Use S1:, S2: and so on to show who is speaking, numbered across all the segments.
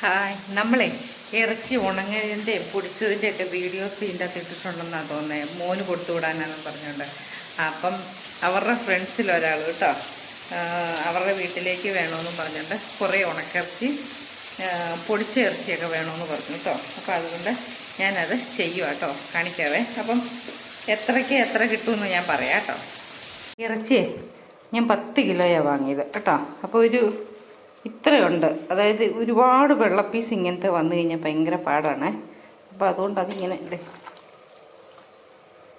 S1: Hi. നമ്മളെ ഇറച്ചി ഉണങ്ങതിന്റെ പൊടിച്ചതിന്റെ ഒക്കെ വീഡിയോസ് ഇതിന്റെ അകത്ത് ഇട്ടിട്ടുണ്ടെന്നാണ് തോന്നുന്നത് മോന് കൊടുത്തു വിടാനാണെന്ന് പറഞ്ഞുകൊണ്ട് അപ്പം അവരുടെ ഫ്രണ്ട്സിൽ ഒരാൾ കേട്ടോ. അവരുടെ വീട്ടിലേക്ക് വേണമെന്ന് പറഞ്ഞുകൊണ്ട് കുറേ ഉണക്കിറച്ചി പൊടിച്ച ഇറച്ചിയൊക്കെ വേണമെന്ന് പറഞ്ഞു കേട്ടോ. അപ്പോൾ അതുകൊണ്ട് ഞാനത് ചെയ്യുക കേട്ടോ. കാണിക്കാവേ. അപ്പം എത്രയ്ക്ക് എത്ര കിട്ടുമെന്ന് ഞാൻ പറയാം കേട്ടോ. ഇറച്ചിയെ ഞാൻ പത്ത് കിലോയാണ് വാങ്ങിയത് കേട്ടോ. അപ്പോൾ ഒരു ഇത്രയുണ്ട്. അതായത് ഒരുപാട് വെള്ളപ്പീസ് പീസ് ഇങ്ങനത്തെ വന്നു കഴിഞ്ഞാൽ ഭയങ്കര പാടാണ്. അപ്പോൾ അതുകൊണ്ട് അതിങ്ങനെ ഇല്ലേ.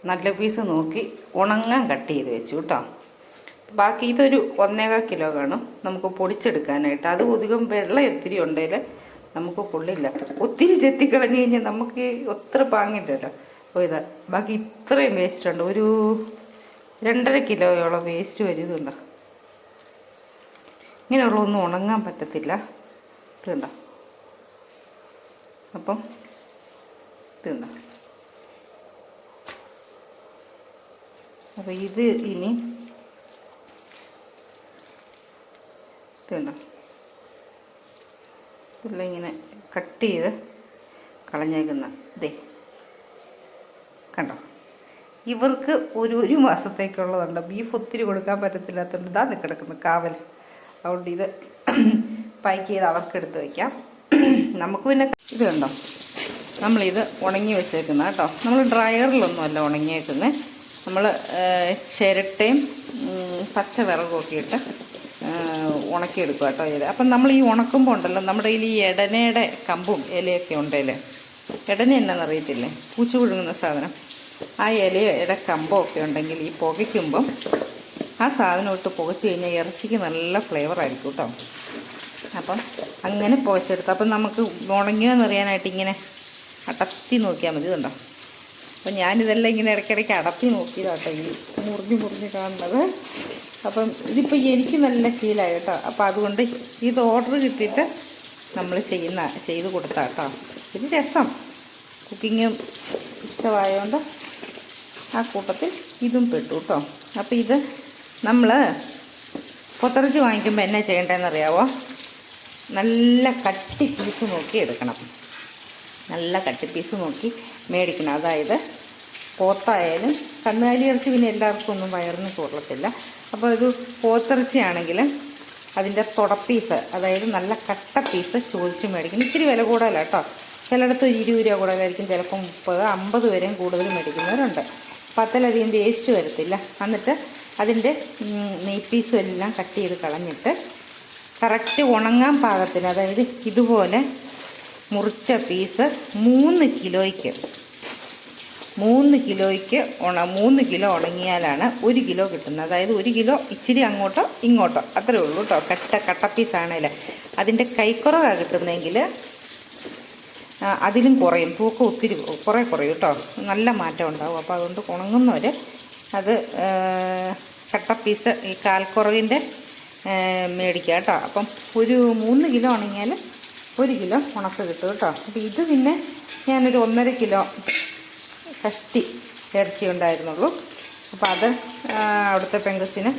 S1: നല്ല പീസ് നോക്കി ഉണങ്ങാൻ കട്ട് ചെയ്ത് വെച്ചു കേട്ടോ ബാക്കി ഇതൊരു ഒന്നേകാൽ കിലോ കാണും നമുക്ക് പൊടിച്ചെടുക്കാനായിട്ട്. അത് ഒതുകം വെള്ളം ഒത്തിരി ഉണ്ടെങ്കിൽ നമുക്ക് കൊള്ളില്ല. ഒത്തിരി ചെത്തിക്കളഞ്ഞു കഴിഞ്ഞാൽ നമുക്ക് ഒത്ര പാങ്ങില്ലല്ലോ. അപ്പോൾ ഇതാ ബാക്കി ഇത്രയും വേസ്റ്റ് ഉണ്ട്. ഒരു രണ്ടര കിലോയോളം വേസ്റ്റ് വരുന്നുണ്ടോ. ഇങ്ങനെയുള്ള ഒന്നും ഉണങ്ങാൻ പറ്റത്തില്ല. ഇത് കണ്ടോ? അപ്പം ഇത് കണ്ടോ? അപ്പോൾ ഇത് ഇനി ഇത് കണ്ടോ? ഇതെല്ലാം ഇങ്ങനെ കട്ട് ചെയ്ത് കളഞ്ഞേക്കുന്ന ഇതേ കണ്ടോ? ഇവർക്ക് ഒരു ഒരു മാസത്തേക്കുള്ളതുണ്ട്. ബീഫ് ഒത്തിരി കൊടുക്കാൻ പറ്റത്തില്ലാത്തതുകൊണ്ട് ഇതാ നിൽക്കിടക്കുന്നത് കാവൽ. അതുകൊണ്ട് ഇത് പാക്ക് ചെയ്ത് അവർക്ക് എടുത്ത് വയ്ക്കാം. നമുക്ക് പിന്നെ ഇത് കണ്ടോ? നമ്മളിത് ഉണങ്ങി വെച്ചേക്കുന്ന കേട്ടോ. നമ്മൾ ഡ്രയറിലൊന്നുമല്ല ഉണങ്ങിയേക്കുന്നത് നമ്മൾ ചിരട്ടയും പച്ച വിറകൊക്കെ ഇട്ട് ഉണക്കിയെടുക്കുക കേട്ടോ ഇത് അപ്പം നമ്മൾ ഈ ഉണക്കുമ്പോൾ ഉണ്ടല്ലോ നമ്മുടെ ഈ എടനയുടെ കമ്പും ഇലയൊക്കെ ഉണ്ടല്ലേ ഇടന എന്നാണെന്നറിയത്തില്ലേ പൂച്ച പുഴുങ്ങുന്ന സാധനം. ആ ഇലയുടെ കമ്പോ ഒക്കെ ഉണ്ടെങ്കിൽ ഈ പുകയ്ക്കുമ്പം ആ സാധനം ഇട്ട് പുകച്ച് കഴിഞ്ഞാൽ ഇറച്ചിക്ക് നല്ല ഫ്ലേവർ ആയിരിക്കും കേട്ടോ അപ്പം അങ്ങനെ പുകച്ചെടുത്ത്. അപ്പം നമുക്ക് ഉണങ്ങിയോന്ന് അറിയാനായിട്ട് ഇങ്ങനെ അടത്തി നോക്കിയാൽ മതി ഇതുണ്ടോ അപ്പം ഞാനിതെല്ലാം ഇങ്ങനെ ഇടയ്ക്കിടയ്ക്ക് അടത്തി നോക്കിയതാട്ടോ ഈ മുറിഞ്ഞ് മുറിഞ്ഞ് കാണുന്നത്. അപ്പം ഇതിപ്പോൾ എനിക്ക് നല്ല ശീലമായി കേട്ടോ. അപ്പം അതുകൊണ്ട് ഇത് ഓർഡർ കിട്ടിയിട്ട് നമ്മൾ ചെയ്യുന്ന ചെയ്ത് കൊടുത്താ കേട്ടോ ഒരു രസം കുക്കിങ്ങും ഇഷ്ടമായതുകൊണ്ട് ആ കൂട്ടത്തിൽ ഇതും പെട്ടു കേട്ടോ അപ്പോൾ ഇത് നമ്മൾ പുത്തറിച്ച് വാങ്ങിക്കുമ്പോൾ എന്നാ ചെയ്യേണ്ടതെന്ന് അറിയാവോ നല്ല കട്ടി പീസ് നോക്കി എടുക്കണം. നല്ല കട്ടി പീസ് നോക്കി മേടിക്കണം. അതായത് പോത്തായാലും കന്നുകാലി ഇറച്ചി പിന്നെ എല്ലാവർക്കും ഒന്നും വയറിന് കൂടത്തില്ല അപ്പോൾ ഇത് പോത്തിറച്ചിയാണെങ്കിൽ അതിന്റെ തുടപ്പീസ് അതായത് നല്ല കട്ട പീസ് ചോദിച്ച് മേടിക്കണം. ഇത്തിരി വില കൂടുതലാണ് കേട്ടോ. ചിലയിടത്ത് ഒരു ഇരുപത് രൂപ കൂടുതലായിരിക്കും. ചിലപ്പോൾ മുപ്പത് അമ്പത് വരെയും കൂടുതൽ മേടിക്കുന്നവരുണ്ട്. പത്തിലധികം വേസ്റ്റ് വരത്തില്ല. എന്നിട്ട് അതിന്റെ നെയ്പീസും എല്ലാം കട്ട് ചെയ്ത് കളഞ്ഞിട്ട് കറക്റ്റ് ഉണങ്ങാൻ പാകത്തിന് അതായത് ഇതുപോലെ മുറിച്ച പീസ് മൂന്ന് കിലോയ്ക്ക് മൂന്ന് കിലോയ്ക്ക് ഉണ മൂന്ന് കിലോ ഉണങ്ങിയാലാണ് ഒരു കിലോ കിട്ടുന്നത്. അതായത് ഒരു കിലോ ഇച്ചിരി അങ്ങോട്ടോ ഇങ്ങോട്ടോ അത്രേ ഉള്ളൂ കേട്ടോ കട്ട കട്ട പീസാണേൽ അതിന്റെ കൈക്കുറവാണ് കിട്ടുന്നതെങ്കിൽ അതിലും കുറയും. തൂക്കം ഒത്തിരി കുറേ കുറയും കേട്ടോ നല്ല മാറ്റം ഉണ്ടാവും. അപ്പോൾ അതുകൊണ്ട് ഉണങ്ങുന്നവർ അത് കട്ട പീസ് ഈ കാൽക്കുറവിന്റെ മേടിക്കുക കേട്ടോ. അപ്പം ഒരു മൂന്ന് കിലോ ആണെങ്കിൽ ഒരു കിലോ ഉണക്ക് കിട്ടും കേട്ടോ. അപ്പോൾ ഇത് പിന്നെ ഞാനൊരു ഒന്നര കിലോ കഷ്ടി ഇറച്ചി ഉണ്ടായിരുന്നുള്ളൂ. അപ്പോൾ അത് അവിടുത്തെ പെങ്കസിന്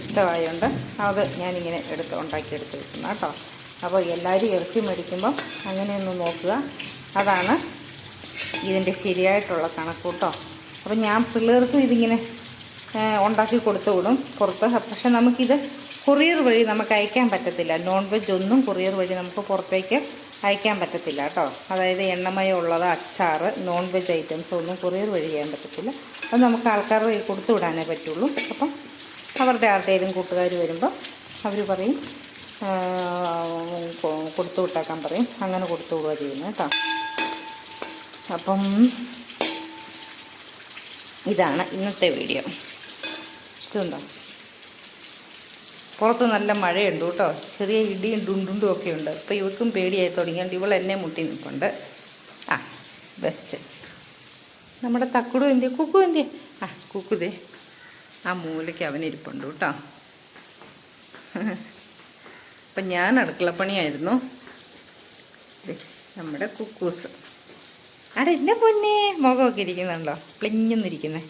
S1: ഇഷ്ടമായതുകൊണ്ട് അത് ഞാനിങ്ങനെ എടുത്ത് ഉണ്ടാക്കി എടുത്ത് വെക്കുന്ന കേട്ടോ. അപ്പോൾ എല്ലാവരും ഇറച്ചി മേടിക്കുമ്പം അങ്ങനെയൊന്ന് നോക്കുക. അതാണ് ഇതിന്റെ ശരിയായിട്ടുള്ള കണക്കൂട്ടോ അപ്പം ഞാൻ പിള്ളേർക്കും ഇതിങ്ങനെ ഉണ്ടാക്കി കൊടുത്തു വിടും പുറത്ത്. പക്ഷെ നമുക്കിത് കൊറിയർ വഴി നമുക്ക് അയക്കാൻ പറ്റത്തില്ല. നോൺ വെജ് ഒന്നും കൊറിയർ വഴി നമുക്ക് പുറത്തേക്ക് അയക്കാൻ പറ്റത്തില്ല കേട്ടോ. അതായത് എണ്ണമയം ഉള്ളത് അച്ചാർ നോൺ വെജ് ഐറ്റംസ് ഒന്നും കൊറിയർ വഴി ചെയ്യാൻ പറ്റത്തില്ല. അത് നമുക്ക് ആൾക്കാരുടെ കയ്യിൽ കൊടുത്തു വിടാനേ പറ്റുള്ളൂ. അപ്പം അവരുടെ ആരുടെയും കൂട്ടുകാർ വരുമ്പോൾ അവർ പറയും കൊടുത്തു വിട്ടേക്കാൻ പറയും. അങ്ങനെ കൊടുത്തു വിടുക ചെയ്യുന്നത് കേട്ടോ. അപ്പം ഇതാണ് ഇന്നത്തെ വീഡിയോ ഇതുണ്ടോ പുറത്ത് നല്ല മഴയുണ്ട് കേട്ടോ. ചെറിയ ഇടിയും ഡുണ്ടുണ്ടും ഒക്കെ ഉണ്ട്. ഇപ്പോൾ ഇവർക്കും പേടിയായി തുടങ്ങിയുണ്ട് ഇവൾ എന്നെ മുട്ടി നിൽപ്പുണ്ട്. ആ ബെസ്റ്റ് നമ്മുടെ തക്കുടു എന്തിയ? കുക്കു എന്തിയ? ആ കുക്കുതേ ആ മൂലയ്ക്ക് അവനിരിപ്പുണ്ട് കേട്ടോ. അപ്പം ഞാൻ അടുക്കളപ്പണിയായിരുന്നു നമ്മുടെ കുക്കൂസ്. അവിടെ എന്റെ പൊന്നെ. മുഖമൊക്കെ ഇരിക്കുന്നുണ്ടോ? പ്ലിഞ്ഞെന്നിരിക്കുന്നേ.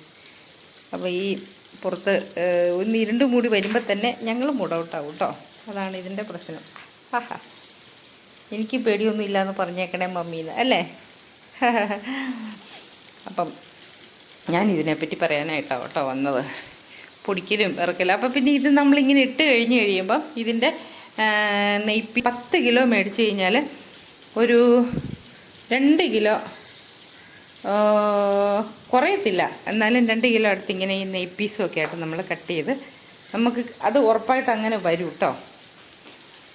S1: അപ്പോൾ ഈ പുറത്ത് ഒന്ന് ഇരുണ്ട് മൂടി വരുമ്പോൾ തന്നെ ഞങ്ങൾ മൂടൗട്ടാവും കേട്ടോ അതാണ് ഇതിന്റെ പ്രശ്നം. ആഹാ എനിക്ക് പേടിയൊന്നും ഇല്ലയെന്ന് പറഞ്ഞേക്കണേ മമ്മീന്ന് അല്ലേ? അപ്പം ഞാൻ ഇതിനെപ്പറ്റി പറയാനായിട്ടാണ് കേട്ടോ വന്നത്. പൊടിക്കലും ഇറക്കലും. അപ്പം പിന്നെ ഇത് നമ്മളിങ്ങനെ ഇട്ട് കഴിഞ്ഞ് കഴിയുമ്പം ഇതിന്റെ നെയ്പ്പി പത്ത് കിലോ മേടിച്ച് കഴിഞ്ഞാൽ ഒരു രണ്ട് കിലോ കുറയത്തില്ല. എന്നാലും രണ്ട് കിലോ അടുത്ത് ഇങ്ങനെ ഈ നെയ് പീസും ഒക്കെ ആയിട്ട് നമ്മൾ കട്ട് ചെയ്ത് നമുക്ക് അത് ഉറപ്പായിട്ട് അങ്ങനെ വരും കേട്ടോ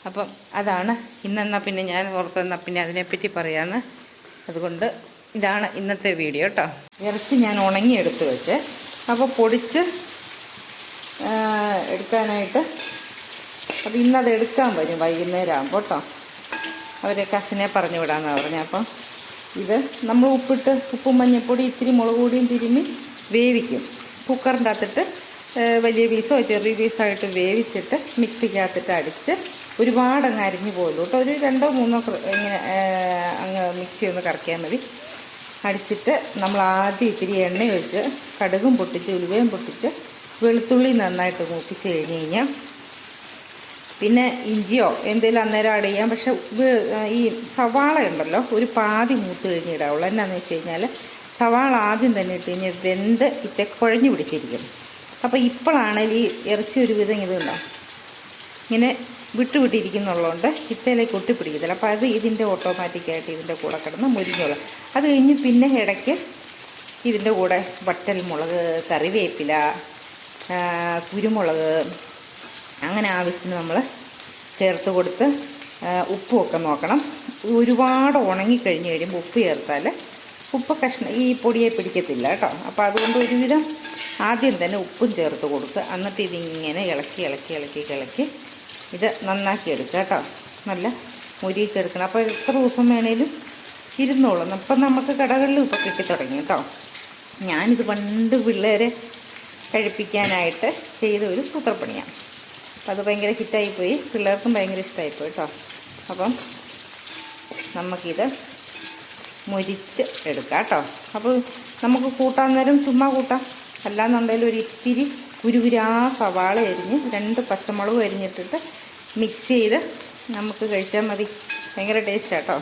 S1: അപ്പം അതാണ്. ഇന്നെന്നാൽ പിന്നെ ഞാൻ ഓർത്തെന്നാൽ പിന്നെ അതിനെപ്പറ്റി പറയാമെന്ന് അതുകൊണ്ട് ഇതാണ് ഇന്നത്തെ വീഡിയോ കേട്ടോ ഇറച്ചി ഞാൻ ഉണങ്ങി എടുത്ത് വെച്ച്. അപ്പോൾ പൊടിച്ച് എടുക്കാനായിട്ട് അപ്പോൾ ഇന്നത് എടുക്കാൻ വരും വൈകുന്നേരം ആകുമ്പോൾ കേട്ടോ അവരെ കസിനെ പറഞ്ഞു വിടാമെന്നാണ് പറഞ്ഞത് അപ്പം ഇത് നമ്മൾ ഉപ്പിട്ട് ഉപ്പും മഞ്ഞൾപ്പൊടി ഇത്തിരി മുളക് പൊടിയും തിരുമ്മി വേവിക്കും. കുക്കറിന്റെ അകത്തിട്ട് വലിയ പീസോ ചെറിയ പീസായിട്ട് വേവിച്ചിട്ട് മിക്സിക്കകത്തിട്ട് അടിച്ച് ഒരുപാട് അങ്ങ് അരിഞ്ഞു പോകുള്ളൂ കേട്ടോ. ഒരു രണ്ടോ മൂന്നോ ഇങ്ങനെ അങ്ങ് മിക്സി ഒന്ന് കറക്കിയാൽ മതി. അടിച്ചിട്ട് നമ്മൾ ആദ്യം ഇത്തിരി എണ്ണ ഒഴിച്ച് കടുകും പൊട്ടിച്ച് ഉലുവയും പൊട്ടിച്ച് വെളുത്തുള്ളി നന്നായിട്ട് മൂപ്പിച്ച് കഴിഞ്ഞ് കഴിഞ്ഞാൽ പിന്നെ ഇഞ്ചിയോ എന്തെങ്കിലും അന്നേരം ആഡ് ചെയ്യാം. പക്ഷെ ഈ സവാള ഉണ്ടല്ലോ ഒരു പാതി മൂത്ത് കഴിഞ്ഞ് ഇടാവുള്ളൂ എന്നാന്ന് വെച്ച് കഴിഞ്ഞാൽ സവാള ആദ്യം തന്നെ ഇട്ട് കഴിഞ്ഞാൽ വെന്ത് ഇത്തെ കുഴഞ്ഞു പിടിച്ചിരിക്കും. അപ്പോൾ ഇപ്പോഴാണെങ്കിൽ ഈ ഇറച്ചി ഒരു വിധം ഇതുണ്ടോ ഇങ്ങനെ വിട്ടുവിട്ടിരിക്കുന്നുള്ളതുകൊണ്ട് ഇത്തേലേക്ക് ഒട്ടിപ്പിടിക്കത്തില്ല അപ്പോൾ അത് ഇതിന്റെ ഓട്ടോമാറ്റിക്കായിട്ട് ഇതിന്റെ കൂടെ കിടന്ന് മുരിഞ്ഞോളും. അത് കഴിഞ്ഞ് പിന്നെ ഇടയ്ക്ക് ഇതിന്റെ കൂടെ വട്ടൽ മുളക് കറിവേപ്പില കുരുമുളക് അങ്ങനെ ആവശ്യത്തിന് നമ്മൾ ചേർത്ത് കൊടുത്ത് ഉപ്പുമൊക്കെ നോക്കണം. ഒരുപാട് ഉണങ്ങിക്കഴിഞ്ഞ് കഴിയുമ്പോൾ ഉപ്പ് ചേർത്താൽ ഉപ്പ് കഷ്ണം ഈ പൊടിയെ പിടിക്കത്തില്ല കേട്ടോ. അപ്പോൾ അതുകൊണ്ട് ഒരുവിധം ആദ്യം തന്നെ ഉപ്പും ചേർത്ത് കൊടുത്ത് എന്നിട്ട് ഇതിങ്ങനെ ഇളക്കി ഇളക്കി ഇളക്കി ഇളക്കി ഇത് നന്നാക്കി എടുക്കുക കേട്ടോ. നല്ല മുരിയിച്ചെടുക്കണം അപ്പോൾ എത്ര ദിവസം വേണേലും ഇരുന്നോളും. അപ്പം നമുക്ക് കടകളിലും ഇപ്പോൾ കിട്ടിത്തുടങ്ങി കേട്ടോ. ഞാനിത് പണ്ട് പിള്ളേരെ കഴിപ്പിക്കാനായിട്ട് ചെയ്ത ഒരു സൂത്രപ്പണിയാണ്. അപ്പം അത് ഭയങ്കര ഹിറ്റായിപ്പോയി. പിള്ളേർക്കും ഭയങ്കര ഇഷ്ടമായിപ്പോയി കേട്ടോ അപ്പം നമുക്കിത് മുരിച്ച് എടുക്കാം കേട്ടോ അപ്പോൾ നമുക്ക് കൂട്ടാൻ നേരം ചുമ്മാ കൂട്ടാം. അല്ലാന്നുണ്ടെങ്കിൽ ഒരു ഇത്തിരി കുരുകുരാ സവാള അരിഞ്ഞ് രണ്ട് പച്ചമുളക് അരിഞ്ഞിട്ടിട്ട് മിക്സ് ചെയ്ത് നമുക്ക് കഴിച്ചാൽ മതി. ഭയങ്കര ടേസ്റ്റാട്ടോ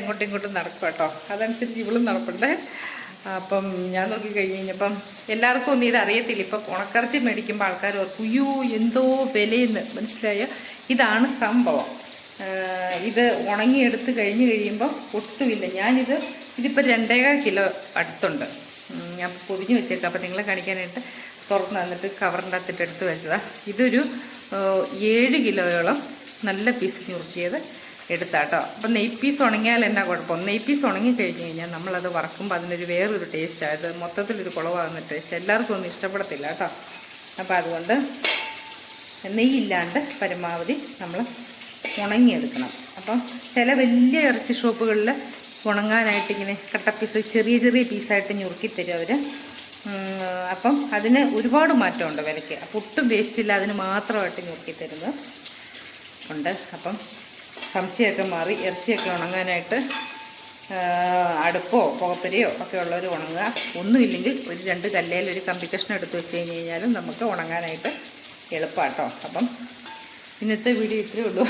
S1: അങ്ങോട്ടും ഇങ്ങോട്ടും നടക്കും കേട്ടോ അതനുസരിച്ച് ഇവളും നടപ്പുണ്ട്. അപ്പം ഞാൻ നോക്കി കഴിഞ്ഞ് കഴിഞ്ഞപ്പം എല്ലാവർക്കും ഒന്നും ഇത് അറിയത്തില്ല ഇപ്പം ഉണക്കറച്ചി മേടിക്കുമ്പോൾ ആൾക്കാർ ഓർക്കും അയ്യോ എന്തോ വിലയെന്ന്. മനസ്സിലായോ? ഇതാണ് സംഭവം. ഇത് ഉണങ്ങിയെടുത്ത് കഴിഞ്ഞ് കഴിയുമ്പോൾ ഒട്ടുമില്ല. ഞാനിത് ഇതിപ്പോൾ രണ്ടേകാൽ കിലോ അടുത്തുണ്ട്. ഞാൻ പൊതിഞ്ഞ് വെച്ചേക്കാം. അപ്പം നിങ്ങളെ കാണിക്കാനായിട്ട് തുറന്ന് തന്നിട്ട് കവറിന്റെ അകത്തിട്ട് എടുത്ത് വെച്ചതാണ് ഇതൊരു ഏഴ് കിലോയോളം നല്ല പീസ് ഞുറുക്കിയത്. എടുത്താട്ടോ. അപ്പം നെയ് പീസ് ഉണങ്ങിയാൽ എന്നാ കുഴപ്പം? നെയ് പീസ് ഉണങ്ങി കഴിഞ്ഞ് കഴിഞ്ഞാൽ നമ്മളത് വറക്കുമ്പോൾ അതിനൊരു വേറൊരു ടേസ്റ്റ് അത് മൊത്തത്തിലൊരു കുളവാകുന്ന ടേസ്റ്റ് എല്ലാവർക്കും ഒന്നും ഇഷ്ടപ്പെടത്തില്ല കേട്ടോ. അപ്പോൾ അതുകൊണ്ട് നെയ്യില്ലാണ്ട് പരമാവധി നമ്മൾ ഉണങ്ങിയെടുക്കണം. അപ്പം ചില വലിയ ഇറച്ചി ഷോപ്പുകളിൽ ഉണങ്ങാനായിട്ട് ഇങ്ങനെ കട്ട പീസ് ചെറിയ ചെറിയ പീസായിട്ട് ഞുറുക്കി തരും അവർ അപ്പം അതിന് ഒരുപാട് മാറ്റമുണ്ട് വിലയ്ക്ക്. അപ്പം ഒട്ടും വേസ്റ്റ് ഇല്ല. അതിന് മാത്രമായിട്ട് ഞുറുക്കി തരുന്നത് ഉണ്ട്. അപ്പം സംശയമൊക്കെ മാറി ഇറച്ചിയൊക്കെ ഉണങ്ങാനായിട്ട് അടുപ്പോ പുകപ്പരിയോ ഒക്കെ ഉള്ളവർ ഉണങ്ങുക. ഒന്നുമില്ലെങ്കിൽ ഒരു രണ്ട് കല്ലയിൽ ഒരു കമ്പി കഷ്ണം എടുത്ത് വെച്ച് കഴിഞ്ഞ് കഴിഞ്ഞാലും നമുക്ക് ഉണങ്ങാനായിട്ട് എളുപ്പമാട്ടോ അപ്പം ഇന്നത്തെ വീഡിയോ ഇത്രയേ ഉള്ളൂ.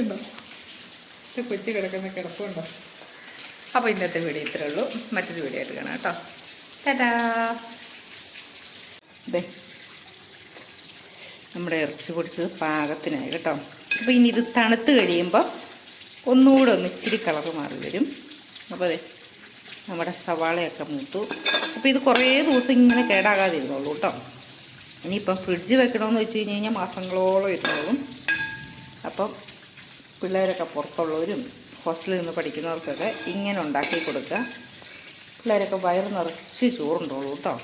S1: ഉണ്ടോ കൊച്ചു കിടക്കുന്ന കിടപ്പുണ്ടോ? അപ്പോൾ ഇന്നത്തെ വീഡിയോ ഇത്രയേ ഉള്ളൂ. മറ്റൊരു വീഡിയോ ആയിട്ട് കാണാം കേട്ടോ. ദേ നമ്മുടെ ഇറച്ചി പൊടിച്ചത് പാകത്തിനായി കേട്ടോ. അപ്പോൾ ഇനി ഇത് തണുത്ത് കഴിയുമ്പോൾ ഒന്നുകൂടെ ഒന്ന് ഇച്ചിരി കളർ മാറി വരും. അപ്പോൾ അതെ നമ്മുടെ സവാളയൊക്കെ മൂത്തു. അപ്പോൾ ഇത് കുറേ ദിവസം ഇങ്ങനെ കേടാകാതിരുന്നുള്ളൂ കേട്ടോ. ഇനിയിപ്പം ഫ്രിഡ്ജ് വെക്കണമെന്ന് വെച്ച് കഴിഞ്ഞ് കഴിഞ്ഞാൽ മാസങ്ങളോളം ഇരുന്നോളും. അപ്പം പിള്ളേരൊക്കെ പുറത്തുള്ളവരും ഹോസ്റ്റലിൽ നിന്ന് പഠിക്കുന്നവർക്കൊക്കെ ഇങ്ങനെ ഉണ്ടാക്കി കൊടുക്കുക. പിള്ളേരൊക്കെ വയറ് നിറച്ച് ചോറുണ്ടോളൂ കേട്ടോ.